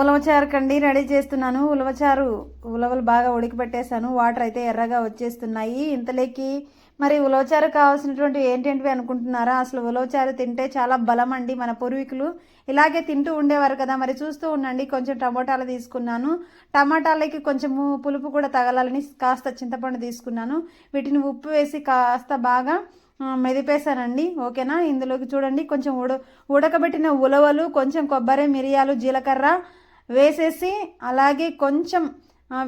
ఉలవచారు కండి రెడీ చేస్తున్నాను. ఉలవచారు ఉలవలు బాగా ఉడికిపెట్టేశాను. వాటర్ అయితే ఎర్రగా వచ్చేస్తున్నాయి. ఇంతలోకి మరి ఉలవచారు కావాల్సినటువంటి ఏంటేంటివి అనుకుంటున్నారా? అసలు ఉలవచారు తింటే చాలా బలం అండి మన పూర్వీకులు. ఇలాగే తింటూ ఉండేవారు కదా. మరి చూస్తూ ఉండండి కొంచెం టమోటాలు తీసుకున్నాను. టమాటాలకి కొంచెము పులుపు కూడా తగలాలని కాస్త చింతపండు తీసుకున్నాను. వీటిని ఉప్పు వేసి కాస్త బాగా మెదిపేశానండి ఓకేనా? ఇందులోకి చూడండి. కొంచెం ఉడ ఉడకబెట్టిన ఉలవలు కొంచెం కొబ్బరి మిరియాలు జీలకర్ర వేసేసి అలాగే కొంచెం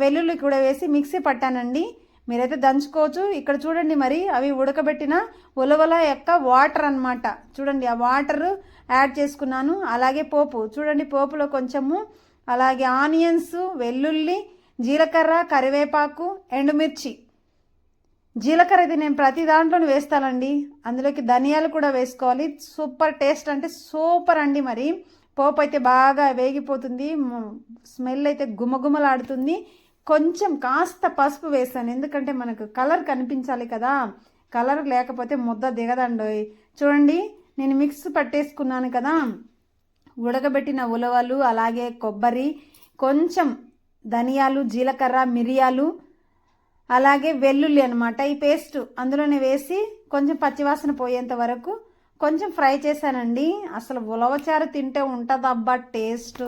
వెల్లుల్లి కూడా వేసి మిక్సీ పట్టానండి. మీరైతే దంచుకోవచ్చు. ఇక్కడ చూడండి మరి అవి ఉడకబెట్టిన ఉలవల యొక్క వాటర్ అన్నమాట. చూడండి ఆ వాటర్ యాడ్ చేసుకున్నాను. అలాగే పోపు. చూడండి పోపులో కొంచెము అలాగే ఆనియన్స్ వెల్లుల్లి జీలకర్ర కరివేపాకు ఎండుమిర్చి. జీలకర్ర ఇది నేను ప్రతి దాంట్లోనూ వేస్తానండి. అందులోకి ధనియాలు కూడా వేసుకోవాలి. సూపర్ టేస్ట్ అంటే సూపర్ అండి మరి. పోపు అయితే బాగా వేగిపోతుంది. స్మెల్ అయితే గుమగుమలాడుతుంది. కొంచెం కాస్త పసుపు వేస్తాను. ఎందుకంటే మనకు కలర్ కనిపించాలి కదా. కలర్ లేకపోతే ముద్ద దిగదండి చూడండి నేను మిక్స్ పట్టేసుకున్నాను కదా. ఉడకబెట్టిన ఉలవలు అలాగే కొబ్బరి కొంచెం ధనియాలు జీలకర్ర మిరియాలు అలాగే వెల్లుల్లి అనమాట ఈ పేస్ట్ అందులోనే వేసి కొంచెం పచ్చివాసన పోయేంత వరకు కొంచెం ఫ్రై చేశానండి. అసలు ఉలవచారు తింటే ఉంటుందబ్బా టేస్ట్.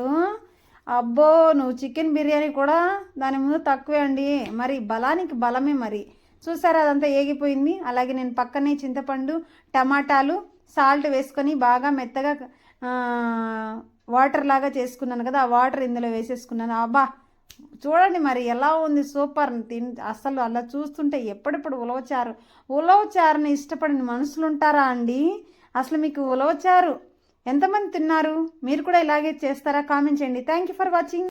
అబ్బో నువ్వు చికెన్ బిర్యానీ కూడా దాని ముందు తక్కువే అండి. మరి బలానికి బలమే మరి. చూసారా అదంతా ఏగిపోయింది? అలాగే నేను పక్కనే చింతపండు టమాటాలు సాల్ట్ వేసుకొని బాగా మెత్తగా వాటర్ లాగా చేసుకున్నాను కదా ఆ వాటర్ ఇందులో వేసేసుకున్నాను. అబ్బా చూడండి మరి ఎలా ఉంది సూపర్ తిన్ అసలు అలా చూస్తుంటే ఎప్పుడెప్పుడు ఉలవచారు. ఉలవచారుని ఇష్టపడిన మనుషులు ఉంటారా అండి? అసలు మీకు ఉలవచారు ఎంతమంది తిన్నారు? మీరు కూడా ఇలాగే చేస్తారా? కామెంట్ చేయండి. Thank you for watching